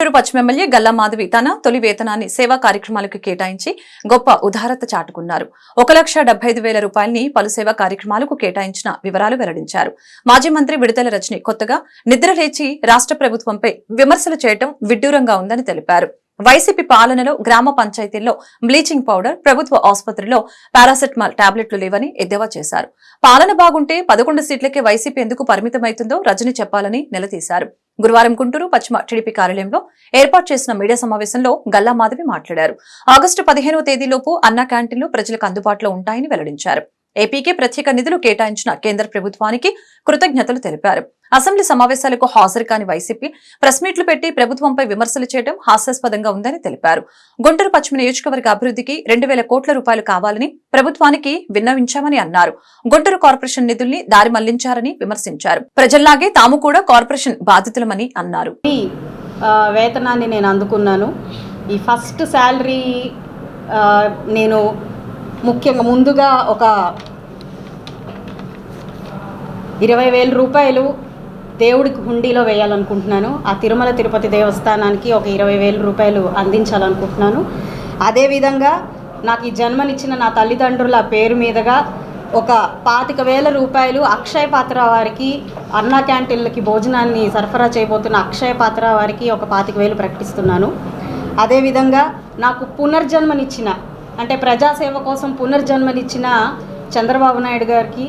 చిత్తూరు పశ్చిమ ఎమ్మెల్యే గల్లా మాధవి తన తొలి వేతనాన్ని సేవా కార్యక్రమాలకు కేటాయించి గొప్ప ఉదారత చాటుకున్నారు. ఒక లక్ష డెబ్బై ఐదు వేల రూపాయలని పలు సేవా కార్యక్రమాలకు కేటాయించిన వివరాలు వెల్లడించారు. మాజీ మంత్రి విడుదల రజని కొత్తగా నిద్ర లేచి రాష్ట్ర ప్రభుత్వంపై విమర్శలు చేయటం విడ్డూరంగా ఉందని తెలిపారు. వైసీపీ పాలనలో గ్రామ పంచాయతీల్లో బ్లీచింగ్ పౌడర్ ప్రభుత్వ ఆసుపత్రిలో పారాసెటమాల్ టాబ్లెట్లు లేవని ఎద్దేవా చేశారు. పాలన బాగుంటే పదకొండు సీట్లకే వైసీపీ ఎందుకు పరిమితమైతుందో రజని చెప్పాలని నిలదీశారు. గురువారం గుంటూరు పశ్చిమ టీడీపీ కార్యాలయంలో ఏర్పాటు చేసిన మీడియా సమావేశంలో గల్లా మాధవి మాట్లాడారు. ఆగస్టు పదిహేనవ తేదీలోపు అన్న క్యాంటీన్లు ప్రజలకు అందుబాటులో ఉంటాయని వెల్లడించారు. ఏపీకి ప్రత్యేక నిధులు కేటాయించిన కేంద్ర ప్రభుత్వానికి కృతజ్ఞతలు తెలిపారు. అసెంబ్లీ సమావేశాలకు హాజరు కాని వైసీపీ ప్రెస్ మీట్లు పెట్టి ప్రభుత్వంపై విమర్శలు చేయడం హాస్యాస్పదంగా ఉందని తెలిపారు. గుంటూరు పశ్చిమ నియోజకవర్గ అభివృద్ధికి రెండు వేల కోట్ల రూపాయలు కావాలని ప్రభుత్వానికి విన్నవించామని అన్నారు. గుంటూరు కార్పొరేషన్ నిధుల్ని దారి మళ్ళించారని విమర్శించారు. ప్రజల్లాగే తాము కూడా కార్పొరేషన్ బాధితులమని అన్నారు. వేతనాన్ని నేను అందుకున్నాను. ఈ ఫస్ట్ శాలరీ నేను ముఖ్యంగా ముందుగా ఒక ఇరవై వేల రూపాయలు దేవుడికి హుండీలో వేయాలనుకుంటున్నాను. ఆ తిరుమల తిరుపతి దేవస్థానానికి ఒక ఇరవై వేల రూపాయలు అందించాలనుకుంటున్నాను. అదేవిధంగా నాకు ఈ జన్మనిచ్చిన నా తల్లిదండ్రుల పేరు మీదుగా ఒక పాతిక వేల రూపాయలు అక్షయ పాత్ర వారికి అన్నా క్యాంటీన్లకి భోజనాన్ని సరఫరా చేయబోతున్న అక్షయ పాత్ర వారికి ఒక పాతిక వేలు ప్రకటిస్తున్నాను అదేవిధంగా నాకు పునర్జన్మనిచ్చిన అంటే ప్రజాసేవ కోసం పునర్జన్మనిచ్చిన చంద్రబాబు నాయుడు గారికి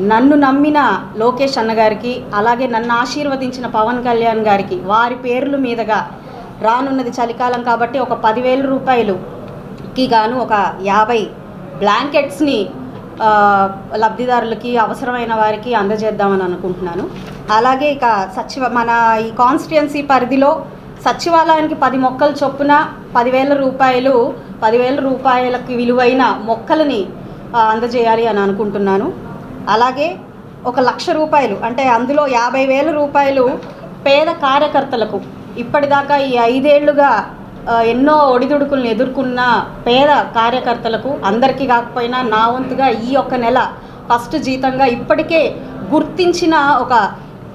నన్ను నమ్మిన లోకేష్ అన్నగారికి అలాగే నన్ను ఆశీర్వదించిన పవన్ కళ్యాణ్ గారికి వారి పేర్ల మీదుగా రానున్నది చలికాలం కాబట్టి ఒక పదివేల రూపాయలుకి గాను ఒక యాభై బ్లాంకెట్స్ని లబ్ధిదారులకి అవసరమైన వారికి అందజేద్దామని అనుకుంటున్నాను. అలాగే ఇక సచివ మన ఈ కాన్స్టిట్యున్సీ పరిధిలో సచివాలయానికి పది మొక్కలు చొప్పున పదివేల రూపాయలు పదివేల రూపాయలకి విలువైన మొక్కలని అందజేయాలి అని అనుకుంటున్నాను. అలాగే ఒక లక్ష రూపాయలు అంటే అందులో యాభై వేల రూపాయలు పేద కార్యకర్తలకు ఇప్పటిదాకా ఈ ఐదేళ్ళుగా ఎన్నో ఒడిదుడుకులను ఎదుర్కొన్న పేద కార్యకర్తలకు అందరికీ కాకపోయినా నా వంతుగా ఈ ఒక్క నెల ఫస్ట్ జీతంగా ఇప్పటికే గుర్తించిన ఒక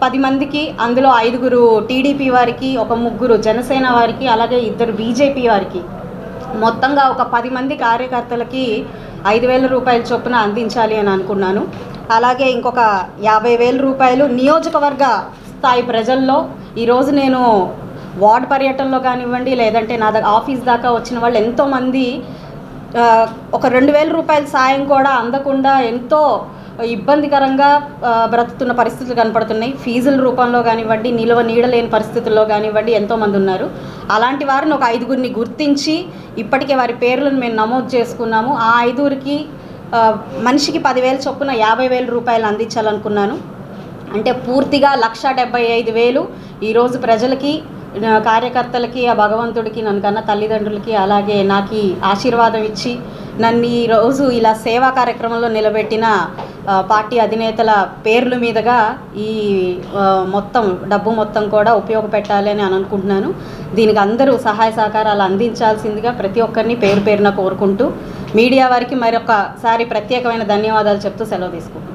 పది మందికి అందులో ఐదుగురు టీడీపీ వారికి ఒక ముగ్గురు జనసేన వారికి అలాగే ఇద్దరు బీజేపీ వారికి మొత్తంగా ఒక పది మంది కార్యకర్తలకి ఐదు వేల రూపాయల చొప్పున అందించాలి అని అనుకున్నాను. అలాగే ఇంకొక యాభై వేల రూపాయలు నియోజకవర్గ స్థాయి ప్రజల్లో ఈరోజు నేను వార్డ్ పర్యటనలో కానివ్వండి లేదంటే నా దగ్గర ఆఫీస్ దాకా వచ్చిన వాళ్ళు ఎంతోమంది ఒక రెండు వేల రూపాయల సాయం కూడా అందకుండా ఎంతో ఇబ్బందికరంగా బ్రతుకుతున్న పరిస్థితులు కనపడుతున్నాయి. ఫీజుల రూపంలో కానివ్వండి నిల్వ నీడలేని పరిస్థితుల్లో కానివ్వండి ఎంతోమంది ఉన్నారు. అలాంటి వారిని ఒక ఐదుగురిని గుర్తించి ఇప్పటికే వారి పేర్లను మేము నమోదు చేసుకున్నాము. ఆ ఐదుగురికి మనిషికి పదివేలు చొప్పున యాభై వేల రూపాయలు అందించాలనుకున్నాను. అంటే పూర్తిగా లక్ష డెబ్బై ఐదు వేలు ఈరోజు ప్రజలకి కార్యకర్తలకి ఆ భగవంతుడికి నన్ను కన్న తల్లిదండ్రులకి అలాగే నాకు ఆశీర్వాదం ఇచ్చి నన్ను ఈరోజు ఇలా సేవా కార్యక్రమంలో నిలబెట్టిన పార్టీ అధినేతల పేర్ల మీదుగా ఈ మొత్తం డబ్బు మొత్తం కూడా ఉపయోగపెట్టాలి అని అనుకుంటున్నాను. దీనికి అందరూ సహాయ సహకారాలు అందించాల్సిందిగా ప్రతి ఒక్కరిని పేరు పేరున కోరుకుంటూ మీడియా వారికి మరొకసారి ప్రత్యేకమైన ధన్యవాదాలు చెప్తూ సెలవు తీసుకుంటాను